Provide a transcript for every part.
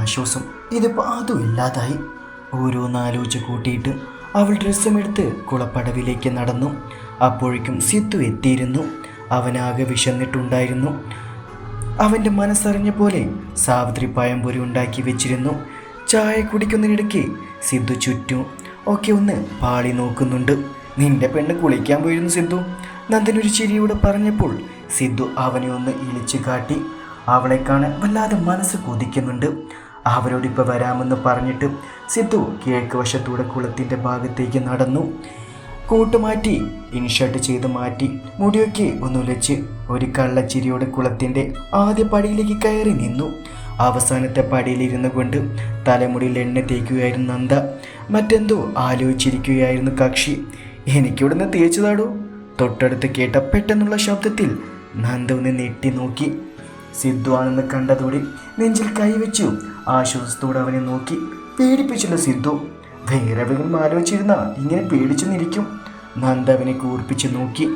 ആശ്വാസം. ഇതിപ്പോൾ അതും ഇല്ലാതായി. ഓരോന്നാലോചിച്ച് കൂട്ടിയിട്ട് അവൾ ഡ്രസ്സും എടുത്ത് കുളപ്പടവിലേക്ക് നടന്നു. അപ്പോഴേക്കും സിത്തു എത്തിയിരുന്നു. അവനാകെ വിശന്നിട്ടുണ്ടായിരുന്നു. അവന്റെ മനസ്സറിഞ്ഞ പോലെ സാവിത്രി പഴംപൊരി ഉണ്ടാക്കി വെച്ചിരുന്നു. ചായ കുടിക്കുന്നതിനിടയ്ക്ക് സിദ്ധു ചുറ്റും. ഒക്കെ ഒന്ന് പാളി നോക്കുന്നുണ്ട്. നിന്റെ പെണ്ണ് കുളിക്കാൻ പോയിരുന്നു സിദ്ധു നന്ദനൊരു ചിരിയോടെ പറഞ്ഞപ്പോൾ സിദ്ധു അവനെ ഒന്ന് ഇളിച്ചു കാട്ടി. അവളെ കാണാൻ വല്ലാതെ മനസ്സ് കൊതിക്കുന്നുണ്ട്. അവരോടിപ്പോൾ വരാമെന്ന് പറഞ്ഞിട്ട് സിദ്ധു കിഴക്ക് വശത്തൂടെ കുളത്തിന്റെ ഭാഗത്തേക്ക് നടന്നു. കോട്ട് മാറ്റി ഇൻഷർട്ട് ചെയ്ത് മാറ്റി മുടിയൊക്കെ ഒന്നുലച്ച് ഒരു കള്ളച്ചിരിയോടെ കുളത്തിന്റെ ആദ്യ പടിയിലേക്ക് കയറി നിന്നു. അവസാനത്തെ പടിയിലിരുന്നു കൊണ്ട് തലമുടിയിൽ എണ്ണ തേക്കുകയായിരുന്നു നന്ദ. മറ്റെന്തോ ആലോചിച്ചിരിക്കുകയായിരുന്നു കക്ഷി. എനിക്കിവിടുന്ന് തേച്ചതാടോ തൊട്ടടുത്ത് കേട്ട പെട്ടെന്നുള്ള ശബ്ദത്തിൽ നന്ദ ഒന്ന് നെട്ടി നോക്കി. സിദ്ധു ആണെന്ന് കണ്ടതോടെ നെഞ്ചിൽ കൈവച്ചു. ആശ്വാസത്തോടെ അവനെ നോക്കി പേടിപ്പിച്ചില്ല സിദ്ധു. വേറെ എവിടെയും ആലോചിച്ചിരുന്ന ഇങ്ങനെ പേടിച്ചു നിൽക്കും നന്ദ അവനെ കൂർപ്പിച്ച് നോക്കി.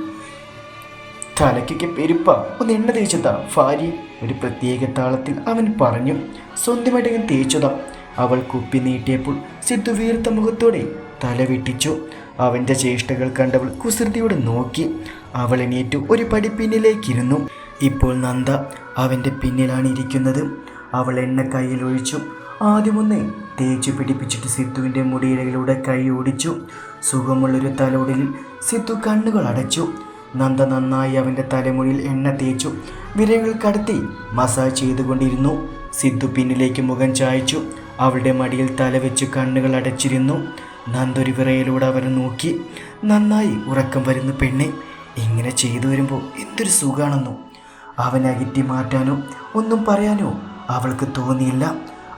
തലയ്ക്കൊക്കെ പെരുപ്പ ഒന്ന് എണ്ണ തേച്ചതാ ഭാര്യ. ഒരു പ്രത്യേക താളത്തിൽ അവൻ പറഞ്ഞു സ്വന്തമായിട്ട് ഇങ്ങനെ തേച്ചതാ. അവൾ കുപ്പി നീട്ടിയപ്പോൾ സിദ്ധു വീർത്ത മുഖത്തോടെ തല വെട്ടിച്ചു. അവന്റെ ചേഷ്ടകൾ കണ്ടവൾ കുസൃതിയോടെ നോക്കി. അവൾ എണീറ്റു ഒരു പടി പിന്നിലേക്കിരുന്നു. ഇപ്പോൾ നന്ദ അവന്റെ പിന്നിലാണ് ഇരിക്കുന്നത്. അവൾ എണ്ണ കയ്യിൽ ഒഴിച്ചു. ആദ്യമൊന്ന് തേച്ചു പിടിപ്പിച്ചിട്ട് സിദ്ധുവിന്റെ മുടിയിലയിലൂടെ കൈ ഓടിച്ചു. സുഖമുള്ളൊരു തലോടലിൽ സിദ്ധു കണ്ണുകൾ അടച്ചു. നന്ദ നന്നായി അവന്റെ തലമുടിയിൽ എണ്ണ തേച്ചു. വിരകൾ കടത്തി മസാജ് ചെയ്തുകൊണ്ടിരുന്നു. സിദ്ധു പിന്നിലേക്ക് മുഖം ചായച്ചു. അവളുടെ മടിയിൽ തല വെച്ച് കണ്ണുകൾ അടച്ചിരുന്നു. നന്ദൊരു വിറയിലൂടെ അവനെ നോക്കി. നന്നായി ഉറക്കം വരുന്ന പെണ്ണെ. ഇങ്ങനെ ചെയ്തു വരുമ്പോൾ എന്തൊരു സുഖാണെന്നോ? അവൻ അകറ്റി മാറ്റാനോ ഒന്നും പറയാനോ അവൾക്ക് തോന്നിയില്ല.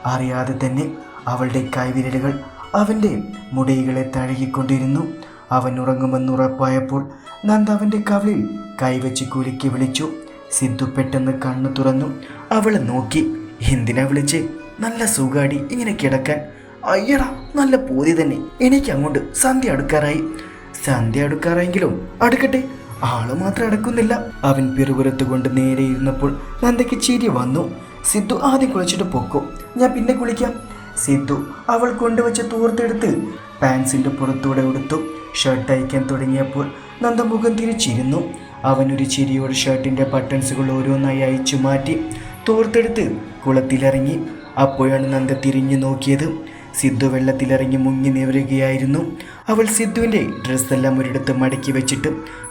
അറിയാതെ തന്നെ അവളുടെ കൈവിരലുകൾ അവന്റെ മുടികളെ തഴുകിക്കൊണ്ടിരുന്നു. അവൻ ഉറങ്ങുമെന്ന് ഉറപ്പായപ്പോൾ നന്ദ അവന്റെ കവിളിൽ കൈവച്ച് കുലുക്കി വിളിച്ചു. സിദ്ധു പെട്ടെന്ന് കണ്ണു തുറന്നു. അവളെ നോക്കി. എന്തിനാ വിളിച്ച്? നല്ല സുഖാടി ഇങ്ങനെ കിടക്കാൻ. അയ്യടാ നല്ല പൂതി തന്നെ. എനിക്ക് അങ്ങോട്ട് സന്ധ്യ അടുക്കാറായി. സന്ധ്യ അടുക്കാറായെങ്കിലും അടുക്കട്ടെ. ആൾ മാത്രം അടക്കുന്നില്ല അവൻ പിറുപുരത്ത് കൊണ്ട് നേരെ ഇരുന്നപ്പോൾ നന്ദയ്ക്ക് ചിരി വന്നു. സിദ്ധു ആദ്യം കുളിച്ചിട്ട് പൊക്കോ. ഞാൻ പിന്നെ കുളിക്കാം. സിദ്ധു അവൾ കൊണ്ടുവച്ച തൂർത്തെടുത്ത് പാൻസിന്റെ പുറത്തൂടെ ഉടുത്തു. ഷർട്ട് അയക്കാൻ തുടങ്ങിയപ്പോൾ നന്ദ മുഖം തിരിച്ചിരുന്നു. അവനൊരു ചിരിയോട് ഷർട്ടിന്റെ ബട്ടൺസുകൾ ഓരോന്നായി അയച്ചു മാറ്റി തോർത്തെടുത്ത് കുളത്തിലിറങ്ങി. അപ്പോഴാണ് നന്ദ തിരിഞ്ഞു നോക്കിയത്. സിദ്ധു വെള്ളത്തിലിറങ്ങി മുങ്ങി നിവരുകയായിരുന്നു. അവൾ സിദ്ധുവിന്റെ ഡ്രസ്സെല്ലാം ഒരിടത്ത് മടക്കി വെച്ചിട്ട്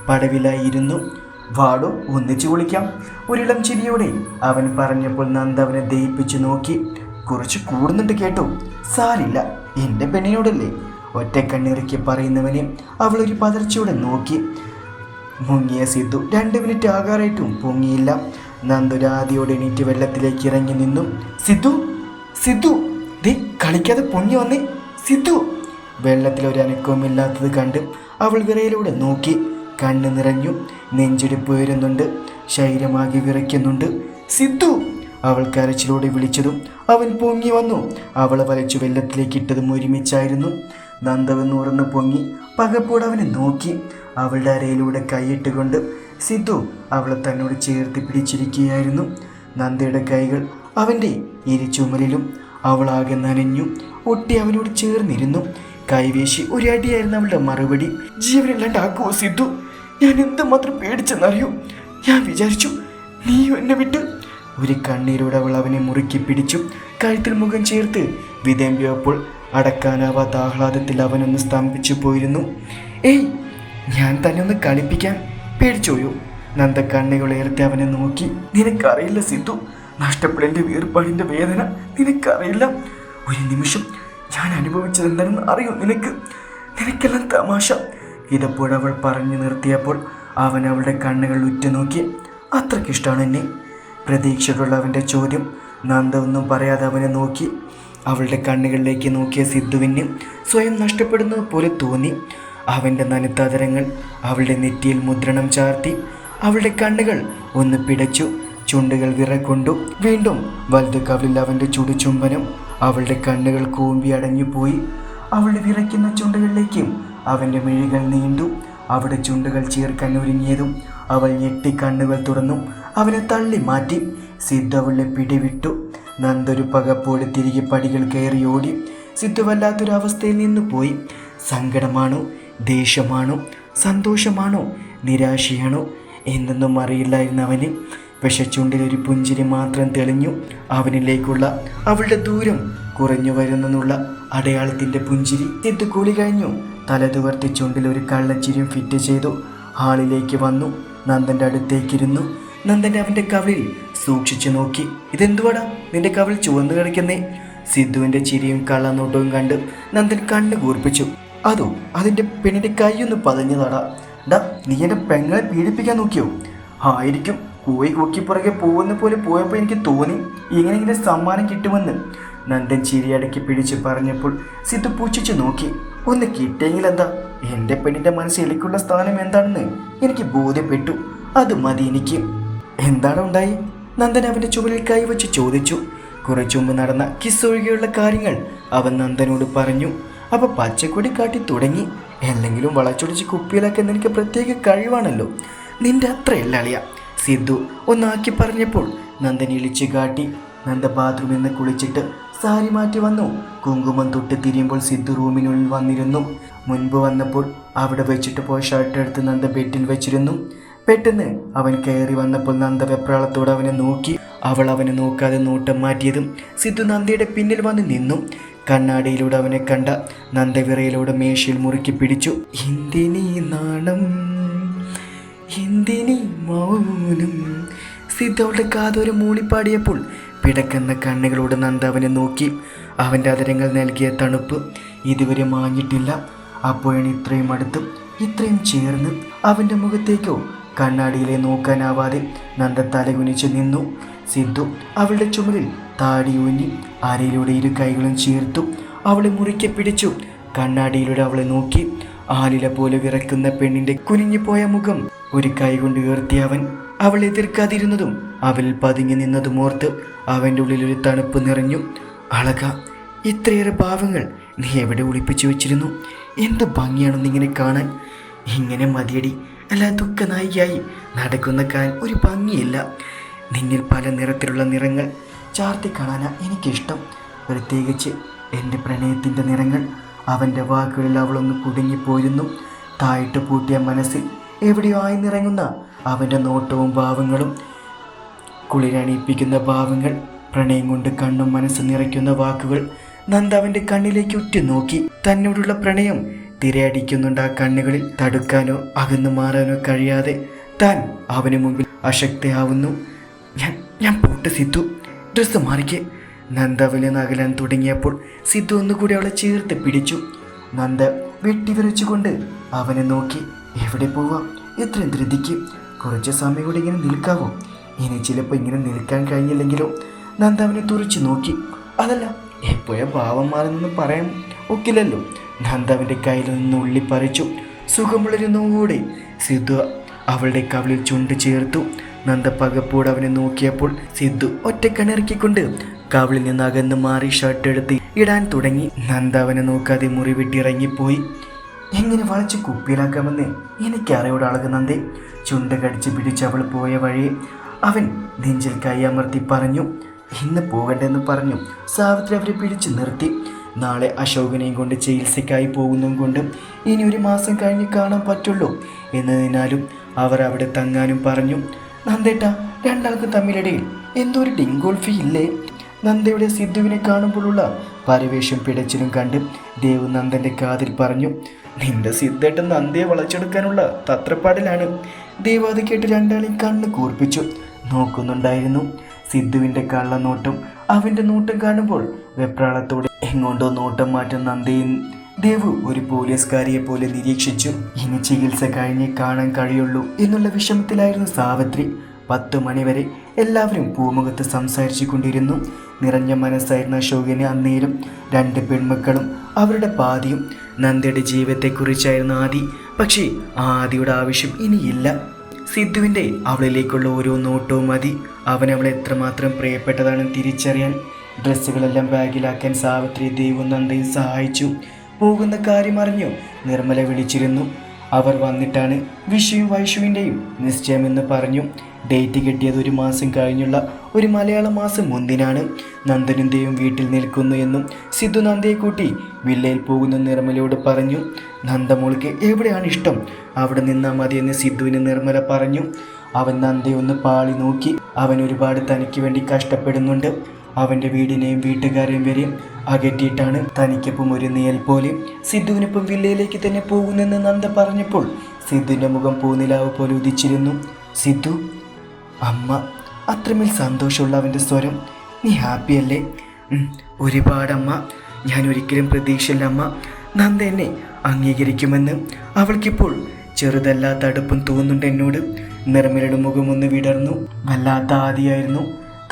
പടവിലായിരുന്നു. വാടു ഒന്നിച്ചു കുളിക്കാം. ഒരിളം ചിരിയോടെ അവൻ പറഞ്ഞപ്പോൾ നന്ദ അവനെ ദയിപ്പിച്ചു നോക്കി. കുറച്ച് കൂടുന്നുണ്ട് കേട്ടോ. സാരില്ല എന്റെ പെണ്ണിനോടല്ലേ? ഒറ്റ കണ്ണിറക്കി പറയുന്നവനെ അവളൊരു പതർച്ചയോടെ നോക്കി. മുങ്ങിയ സിദ്ധു രണ്ട് മിനിറ്റ് ആകാറായിട്ടും പൊങ്ങിയില്ല. നന്ദുരാതിയോടെ എണീറ്റ് വെള്ളത്തിലേക്ക് ഇറങ്ങി നിന്നു. സിദ്ധു സിദ്ധു ദേ കളിക്കാതെ പൊങ്ങി വന്നേ. സിദ്ധു. വെള്ളത്തിൽ ഒരു അനക്കവുമില്ലാത്തത് കണ്ട് അവൾ വിറയിലൂടെ നോക്കി. കണ്ണ് നിറഞ്ഞു നെഞ്ചിടിപ്പ് ഉയരുന്നുണ്ട് ശരീരമാകെ വിറയ്ക്കുന്നുണ്ട്. സിദ്ധു അവൾ കരച്ചിലൂടെ വിളിച്ചതും അവൻ പൊങ്ങി വന്നു. അവളെ വലച്ചു വെള്ളത്തിലേക്ക് ഇട്ടതും ഒരുമിച്ചായിരുന്നു. നന്ദവൻ ഉറന്ന് പൊങ്ങി പകപ്പോട് അവനെ നോക്കി. അവളുടെ അരയിലൂടെ കൈയിട്ടുകൊണ്ട് സിദ്ധു അവളെ തന്നോട് ചേർത്ത് പിടിച്ചിരിക്കുകയായിരുന്നു. നന്ദയുടെ കൈകൾ അവന്റെ ഇരുചുമലിലും അവളാകെ നനഞ്ഞു. ഒട്ടി അവനോട് ചേർന്നിരുന്നു. കൈവേശി ഒരു അടിയായിരുന്നു അവളുടെ മറുപടി. ജീവനില്ലാണ്ടാക്കുമോ സിദ്ധു? ഞാൻ എന്തുമാത്രം പേടിച്ചെന്നറിയോ? ഞാൻ വിചാരിച്ചു നീ എന്നെ വിട്ട്. ഒരു കണ്ണീരോടെ അവൾ അവനെ മുറുക്കി പിടിച്ചു. കഴുത്തിൽ മുഖം ചേർത്ത് വിതമ്പിയപ്പോൾ അടക്കാനാവാത്ത ആഹ്ലാദത്തിൽ അവനൊന്ന് സ്തംഭിച്ചു പോയിരുന്നു. ഏയ് ഞാൻ തന്നെ ഒന്ന് കളിപ്പിക്കാൻ പേടിച്ചോയോ? നന്ദ കണ്ണുകളേർത്തി അവനെ നോക്കി. നിനക്കറിയില്ല സിദ്ധു നഷ്ടപ്പെടേണ്ട വീർപ്പാടിന്റെ വേദന നിനക്കറിയില്ല. ഒരു നിമിഷം ഞാൻ അനുഭവിച്ചതെന്താണെന്ന് അറിയൂ നിനക്ക്? നിനക്കെല്ലാം തമാശ. ഇതപ്പോഴവൾ പറഞ്ഞു നിർത്തിയപ്പോൾ അവൻ അവളുടെ കണ്ണുകൾ ഉറ്റുനോക്കി അത്രയ്ക്കിഷ്ടമാണ് എന്നെ. പ്രതീക്ഷകളുള്ള അവന്റെ ചോദ്യം നന്ദ ഒന്നും പറയാതെ അവനെ നോക്കി അവളുടെ കണ്ണുകളിലേക്ക് നോക്കിയ സിദ്ധുവിന് സ്വയം നഷ്ടപ്പെടുന്നത് പോലെ തോന്നി. അവന്റെ നനുത്താതരങ്ങൾ അവളുടെ നെറ്റിയിൽ മുദ്രണം ചാർത്തി അവളുടെ കണ്ണുകൾ ഒന്ന് പിടച്ചു ചുണ്ടുകൾ വിറക്കൊണ്ടു വീണ്ടും വലുത് കവിളിൽ അവന്റെ ചുടുചുംബനം അവളുടെ കണ്ണുകൾ കൂമ്പി അടഞ്ഞുപോയി. അവളുടെ വിറയ്ക്കുന്ന ചുണ്ടുകളിലേക്കും അവന്റെ മിഴികൾ നീണ്ടു അവിടെ ചുണ്ടുകൾ ചേർക്കാൻ ഒരുങ്ങിയതും അവൾ ഞെട്ടി കണ്ണുകൾ തുറന്നു അവനെ തള്ളി മാറ്റി. സിദ്ധു അവളെ പിടിവിട്ടു. നന്ദൊരു പകപ്പോടെ തിരികെ പടികൾ കയറി ഓടി. സിദ്ധു വല്ലാത്തൊരു അവസ്ഥയിൽ നിന്ന് പോയി. സങ്കടമാണോ? ദേഷ്യമാണോ? സന്തോഷമാണോ? നിരാശയാണോ? എന്തെന്നും അറിയില്ലായിരുന്നു അവന്. വിഷച്ചുണ്ടിൽ ഒരു പുഞ്ചിരി മാത്രം തെളിഞ്ഞു അവനിലേക്കുള്ള അവളുടെ ദൂരം കുറഞ്ഞു വരുന്നെന്നുള്ള അടയാളത്തിന്റെ പുഞ്ചിരി. സിദ്ധു കൂളി കഴിഞ്ഞു. തല തുവർത്തി ചുണ്ടിൽ ഒരു കള്ളച്ചിരിയും ഫിറ്റ് ചെയ്തു. ഹാളിലേക്ക് വന്നു. നന്ദന്റെ അടുത്തേക്കിരുന്നു. നന്ദന്റെ അവന്റെ കവിളിൽ സൂക്ഷിച്ചു നോക്കി. ഇതെന്തുവാടാ? നിന്റെ കവിൾ ചുവന്നു കിടക്കുന്നേ? സിദ്ധുവിന്റെ ചിരിയും കള്ളനോട്ടവും കണ്ട് നന്ദൻ കണ്ണു കൂർപ്പിച്ചു. അതോ അതിന്റെ പെണ്ണിന്റെ കൈയൊന്ന് പതഞ്ഞതാടാ. ഡാ നീ എന്റെ പെങ്ങളെ പീഡിപ്പിക്കാൻ നോക്കിയോ? ആയിരിക്കും. പോയി കൊക്കി പുറകെ പോകുന്ന പോലെ പോയപ്പോൾ എനിക്ക് തോന്നി. ഇങ്ങനെ ഇങ്ങനെ സമ്മാനം കിട്ടുമെന്ന്. നന്ദൻ ചിരിയടക്കി പിടിച്ച് പറഞ്ഞപ്പോൾ സിദ്ധു പൂച്ചിച്ചു നോക്കി. ഒന്ന് കിട്ടിയെങ്കിൽ എന്താ എന്റെ പെണ്ണിന്റെ മനസ്സിൽ എനിക്കുള്ള സ്ഥാനം എന്താണെന്ന് എനിക്ക് ബോധ്യപ്പെട്ടു. അത് മതി എനിക്ക്. എന്താണ് ഉണ്ടായി? നന്ദൻ അവന്റെ ചുമലിൽ കൈവച്ച് ചോദിച്ചു. കുറച്ചു മുമ്പ് നടന്ന കിസ് ഒഴികെയുള്ള കാര്യങ്ങൾ അവൻ നന്ദനോട് പറഞ്ഞു. അപ്പൊ പച്ചക്കൊടി കാട്ടി തുടങ്ങി. എന്തെങ്കിലും വളച്ചൊടിച്ച് കുപ്പിയിലാക്കാൻ നിനക്ക് പ്രത്യേക കഴിവാണല്ലോ. നിന്റെ അത്രയല്ല അളിയ. സിദ്ധു ഒന്നാക്കി പറഞ്ഞപ്പോൾ നന്ദൻ ഇളിച്ചു കാട്ടി. നന്ദ ബാത്റൂമിൽ നിന്ന് കുളിച്ചിട്ട് സാരി മാറ്റി വന്നു. കുങ്കുമം തൊട്ട് തിരിയുമ്പോൾ സിദ്ധു റൂമിനുള്ളിൽ വന്നിരുന്നു. മുൻപ് വന്നപ്പോൾ അവിടെ വെച്ചിട്ട് പോയ ഷർട്ട് എടുത്ത് നന്ദ ബെഡിൽ വെച്ചിരുന്നു. പെട്ടെന്ന് അവൻ കയറി വന്നപ്പോൾ നന്ദ വെപ്രാളത്തോടെ അവനെ നോക്കി. അവൾ അവനെ നോക്കാതെ നോട്ടം മാറ്റിയതും സിദ്ധു നന്ദയുടെ പിന്നിൽ വന്ന് നിന്നു. കണ്ണാടിയിലൂടെ അവനെ കണ്ട നന്ദ നന്ദവിറയിലൂടെ മേശയിൽ മുറുക്കി പിടിച്ചു. ഹിന്ദിനി നാണം ഹിന്ദിനി മൗനം സിദ്ധ അവളുടെ കാതൊരു മൂളിപ്പാടിയപ്പോൾ പിടക്കുന്ന കണ്ണുകളോട് നന്ദ അവനെ നോക്കി അവന്റെ അതരങ്ങൾ നൽകിയ തണുപ്പ് ഇതുവരെ മാഞ്ഞിട്ടില്ല. അപ്പോഴാണ് ഇത്രയും അടുത്ത് ഇത്രയും ചേർന്ന് അവന്റെ മുഖത്തേക്കോ കണ്ണാടിയിലെ നോക്കാനാവാതെ നന്ദ തലകുനിച്ച് നിന്നു. സിദ്ധു അവളുടെ ചുമലിൽ താടി ഊന്നി അരയിലൂടെ ഇരു കൈകളും ചേർത്തു അവളെ മുറിക്കെ പിടിച്ചു. കണ്ണാടിയിലൂടെ അവളെ നോക്കി ആലില പോലെ വിറക്കുന്ന പെണ്ണിന്റെ കുനിഞ്ഞുപോയ മുഖം ഒരു കൈ കൊണ്ട് ഉയർത്തി അവൻ അവൾ എതിർക്കാതിരുന്നതും അവൾ പതുങ്ങി നിന്നതും ഓർത്ത് അവന്റെ ഉള്ളിൽ ഒരു തണുപ്പ് നിറഞ്ഞു. അളക ഇത്രയേറെ ഭാവങ്ങൾ നീ എവിടെ ഒളിപ്പിച്ചു വെച്ചിരുന്നു? എന്ത് ഭംഗിയാണെന്ന് ഇങ്ങനെ കാണാൻ? ഇങ്ങനെ മതിയടി. അല്ല ദുഃഖ നായികയായി നടക്കുന്ന കാൻ ഒരു ഭംഗിയില്ല. നിന്നിൽ പല നിറത്തിലുള്ള നിറങ്ങൾ ചാർത്തി കാണാനാ എനിക്കിഷ്ടം. പ്രത്യേകിച്ച് എന്റെ പ്രണയത്തിന്റെ നിറങ്ങൾ. അവന്റെ വാക്കുകളിൽ അവളൊന്ന് കുടുങ്ങിപ്പോയിരുന്നു. തായിട്ട് പൂട്ടിയ മനസ്സിൽ എവിടെയോ ആയി നിറങ്ങുന്ന അവന്റെ നോട്ടവും ഭാവങ്ങളും കുളിരണിയിപ്പിക്കുന്ന ഭാവങ്ങൾ പ്രണയം കൊണ്ട് കണ്ണും മനസ്സും നിറയ്ക്കുന്ന വാക്കുകൾ നന്ദ അവന്റെ കണ്ണിലേക്ക് ഉറ്റുനോക്കി. തന്നോടുള്ള പ്രണയം തിരയടിക്കുന്നുണ്ട് ആ കണ്ണുകളിൽ. തടുക്കാനോ അകന്നു മാറാനോ കഴിയാതെ താൻ അവന് മുമ്പിൽ അശക്തയാവുന്നു. ഞാൻ ഞാൻ പോട്ട് സിദ്ധു ഡ്രസ്സ് മാറിക്ക്. നന്ദ അവനെ നകലാൻ തുടങ്ങിയപ്പോൾ സിദ്ധു ഒന്നുകൂടി അവളെ ചേർത്ത് പിടിച്ചു. നന്ദ വെട്ടിവിറച്ചുകൊണ്ട് അവനെ നോക്കി. എവിടെ പോവാം? എത്രയും ധൃതിക്ക്? കുറച്ച് സമയം കൂടി ഇങ്ങനെ നിൽക്കാവോ? ഇനി ചിലപ്പോൾ ഇങ്ങനെ നിൽക്കാൻ കഴിഞ്ഞില്ലെങ്കിലോ നന്ദ അവനെ തുറച്ചു നോക്കി. അതല്ല എപ്പോഴാ ഭാവം മാറുന്നെന്ന് പറയാൻ ഒക്കില്ലല്ലോ. നന്ദ അവന്റെ കയ്യിൽ നിന്ന് ഉള്ളി പറിച്ചു. സുഖമുള്ളൊരുന്നൂടെ സിദ്ധു അവളുടെ കവിളിൽ ചുണ്ട് ചേർത്തു. നന്ദ പകപ്പോട് അവനെ നോക്കിയപ്പോൾ സിദ്ധു ഒറ്റക്കണിറക്കിക്കൊണ്ട് കവിളിൽ നിന്ന് അകന്ന് മാറി ഷർട്ട് എടുത്ത് ഇടാൻ തുടങ്ങി. നന്ദ അവനെ നോക്കാതെ മുറി വിട്ടിറങ്ങിപ്പോയി. എങ്ങനെ വളച്ച് കുപ്പിയിലാക്കാമെന്ന് എനിക്കറിയോട് അളക് നന്ദി. ചുണ്ട കടിച്ച് പിടിച്ച് അവൾ പോയ വഴി അവൻ നെഞ്ചിൽ കൈയമർത്തി പറഞ്ഞു ഇന്ന് പോകണ്ടെന്ന് പറഞ്ഞു. സാവിത്രി അവരെ പിടിച്ചു നിർത്തി. നാളെ അശോകനെയും കൊണ്ട് ചികിത്സയ്ക്കായി പോകുന്നതും കൊണ്ട് ഇനി ഒരു മാസം കഴിഞ്ഞ് കാണാൻ പറ്റുള്ളൂ എന്നതിനാലും അവർ അവിടെ തങ്ങാനും പറഞ്ഞു നന്ദേട്ട രണ്ടാൾക്കും തമ്മിലിടയിൽ എന്തോ ഒരു ഡിങ്കോൾഫി ഇല്ലേ? നന്ദയുടെ സിദ്ധുവിനെ കാണുമ്പോഴുള്ള പരവേഷം പിടച്ചിലും കണ്ട് ദേവ് നന്ദന്റെ കാതിൽ പറഞ്ഞു നിന്റെ സിദ്ധേട്ടൻ നന്ദയെ വളച്ചെടുക്കാനുള്ള തത്രപ്പാടിലാണ്. ദേവ് അത് കേട്ട് രണ്ടാളെയും കണ്ണ് കൂർപ്പിച്ചു. നോക്കുന്നുണ്ടായിരുന്നു സിദ്ധുവിന്റെ കള്ളനോട്ടം. അവന്റെ നോട്ടം കാണുമ്പോൾ വെപ്രാളത്തോടെ എങ്ങോട്ടോ നോട്ടം മാറ്റം നന്ദയും. ദേവു ഒരു പോലീസുകാരിയെ പോലെ നിരീക്ഷിച്ചു. ഇനി ചികിത്സ കഴിഞ്ഞേ കാണാൻ കഴിയുള്ളൂ എന്നുള്ള വിഷമത്തിലായിരുന്നു സാവിത്രി. പത്തു മണിവരെ എല്ലാവരും പൂമുഖത്ത് സംസാരിച്ചു കൊണ്ടിരുന്നു. നിറഞ്ഞ മനസ്സായിരുന്ന അശോകന് അന്നേരം രണ്ട് പെൺമക്കളും അവരുടെ പാതിയും നന്ദയുടെ ജീവിതത്തെക്കുറിച്ചായിരുന്നു ആദി. പക്ഷേ ആദിയുടെ ആവശ്യം ഇനിയില്ല. സിദ്ധുവിന്റെ അവളിലേക്കുള്ള ഓരോ നോട്ടവും മതി. അവൻ അവളെ എത്രമാത്രം പ്രിയപ്പെട്ടതാണെന്ന് തിരിച്ചറിയാൻ ഡ്രസ്സുകളെല്ലാം ബാഗിലാക്കാൻ സാവിത്രി ദേവും നന്ദയും സഹായിച്ചു. പോകുന്ന കാര്യം അറിഞ്ഞു നിർമ്മല വിളിച്ചിരുന്നു. അവർ വന്നിട്ടാണ് വിഷുവും വൈഷുവിന്റെയും നിശ്ചയമെന്ന് പറഞ്ഞു. ഡേറ്റ് കിട്ടിയത് ഒരു മാസം കഴിഞ്ഞുള്ള ഒരു മലയാള മാസം മുന്തിനാണ് നന്ദനും ദേവും വീട്ടിൽ നിൽക്കുന്നു എന്നും സിദ്ധു നന്ദയെ കൂട്ടി വില്ലയിൽ പോകുന്ന നിർമ്മലയോട് പറഞ്ഞു നന്ദമോൾക്ക് എവിടെയാണ് ഇഷ്ടം? അവിടെ നിന്നാൽ മതിയെന്ന് സിദ്ധുവിന് നിർമ്മല പറഞ്ഞു. അവൻ നന്ദയെ ഒന്ന് പാളി നോക്കി. അവൻ ഒരുപാട് തനിക്ക് വേണ്ടി കഷ്ടപ്പെടുന്നുണ്ട്. അവന്റെ വീടിനെയും വീട്ടുകാരെയും വരെയും അകറ്റിയിട്ടാണ് തനിക്കൊപ്പം ഒരു നിയൽ പോലെ. സിദ്ധുവിനൊപ്പം വില്ലയിലേക്ക് തന്നെ പോകുന്നെന്ന് നന്ദ പറഞ്ഞപ്പോൾ സിദ്ധുവിന്റെ മുഖം പൂനിലാവ് പോലെ ഉദിച്ചിരുന്നു. സിദ്ധു അമ്മ അത്രമേൽ സന്തോഷമുള്ള അവന്റെ സ്വരം നീ ഹാപ്പിയല്ലേ ഒരുപാടമ്മ ഞാൻ ഒരിക്കലും പ്രതീക്ഷയില്ല അമ്മ. നന്ദ എന്നെ അംഗീകരിക്കുമെന്ന് അവൾക്കിപ്പോൾ ചെറുതല്ലാത്ത അടുപ്പം തോന്നുന്നുണ്ട് എന്നോട്. നിർമ്മലയുടെ മുഖമൊന്ന് വിടർന്നു. വല്ലാത്ത ആദിയായിരുന്നു.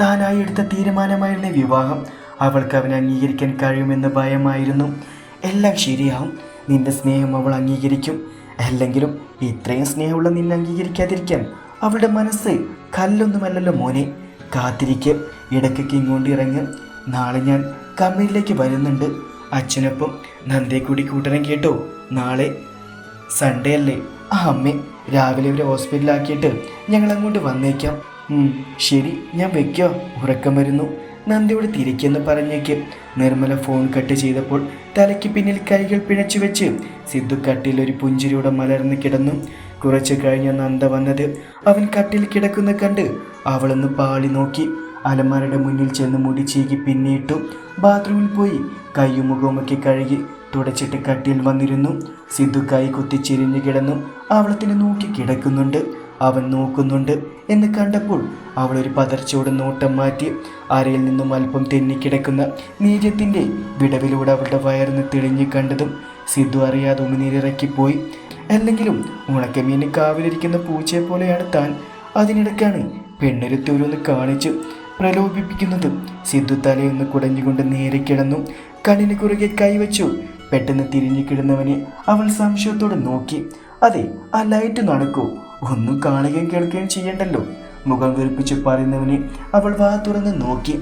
താനായി എടുത്ത തീരുമാനമായിരുന്ന വിവാഹം. അവൾക്ക് അവനെ അംഗീകരിക്കാൻ കഴിയുമെന്ന് ഭയമായിരുന്നു. എല്ലാം ശരിയാവും. നിന്റെ സ്നേഹം അവൾ അംഗീകരിക്കും. അല്ലെങ്കിലും ഇത്രയും സ്നേഹമുള്ള നിന്നെ അംഗീകരിക്കാതിരിക്കാൻ അവളുടെ മനസ്സ് കല്ലൊന്നുമല്ലല്ലോ മോനെ. കാത്തിരിക്ക്. ഇടയ്ക്കൊക്കെ ഇങ്ങോട്ട് ഇറങ്ങ്. നാളെ ഞാൻ കമ്പനിയിലേക്ക് വരുന്നുണ്ട്. അച്ഛനൊപ്പം നന്ദയെ കൂടി കൂട്ടണം കേട്ടോ. നാളെ സൺഡേ അല്ലേ? ആ അമ്മേ. രാവിലെ ഇവരെ ഹോസ്പിറ്റലാക്കിയിട്ട് ഞങ്ങൾ അങ്ങോട്ട് വന്നേക്കാം ശരി. ഞാൻ വെക്കോ. ഉറക്കം വരുന്നു. നന്ദിയോട് തിരിക്കെന്ന് പറഞ്ഞേക്ക്. നിർമ്മല ഫോൺ കട്ട് ചെയ്തപ്പോൾ തലയ്ക്ക് പിന്നിൽ കൈകൾ പിഴച്ചു വെച്ച് സിദ്ധു കട്ടിൽ ഒരു പുഞ്ചിരിയുടെ മലർന്ന് കിടന്നു. കുറച്ചു കഴിഞ്ഞ നന്ദ വന്നത് അവൻ കട്ടിൽ കിടക്കുന്ന കണ്ട് അവളൊന്ന് പാളി നോക്കി. അലമാരയുടെ മുന്നിൽ ചെന്ന് മുടി ചീകി പിന്നിട്ടു ബാത്റൂമിൽ പോയി. കൈയും മുഖവുമൊക്കെ കഴുകി തുടച്ചിട്ട് കട്ടിയിൽ വന്നിരുന്നു. സിദ്ധു കൈ കുത്തി ചിരിഞ്ഞു കിടന്നു. അവളത്തിനെ നോക്കി കിടക്കുന്നുണ്ട്. അവൻ നോക്കുന്നുണ്ട് എന്ന് കണ്ടപ്പോൾ അവളൊരു പതർച്ചയോട് നോട്ടം മാറ്റി അരയിൽ നിന്നും അല്പം തെന്നിക്കിടക്കുന്ന നീര്യത്തിന്റെ വിടവിലൂടെ അവളുടെ വയറിന് തെളിഞ്ഞു കണ്ടതും സിദ്ധു അറിയാതെ ഉമിനീരിറക്കിപ്പോയി. അല്ലെങ്കിലും ഉണക്കമീന് കാവിലിരിക്കുന്ന പൂച്ചയെ പോലെയാണ് താൻ. അതിനിടയ്ക്കാണ് പെണ്ണൊരുത്തി കാണിച്ച് പ്രലോഭിപ്പിക്കുന്നത്. സിദ്ധു തലയൊന്ന് കുടഞ്ഞുകൊണ്ട് നേരെ കിടന്നു. കണ്ണിന് കുറുകെ കൈവച്ചു. പെട്ടെന്ന് തിരിഞ്ഞു കിടന്നവനെ അവൾ സംശയത്തോടെ നോക്കി. അതെ ആ ലൈറ്റ് നടക്കൂ ഒന്നും കാണുകയും കേൾക്കുകയും ചെയ്യണ്ടല്ലോ. മുഖം വീർപ്പിച്ച് പറയുന്നവനെ അവൾ വാ തുറന്ന് നോക്കി.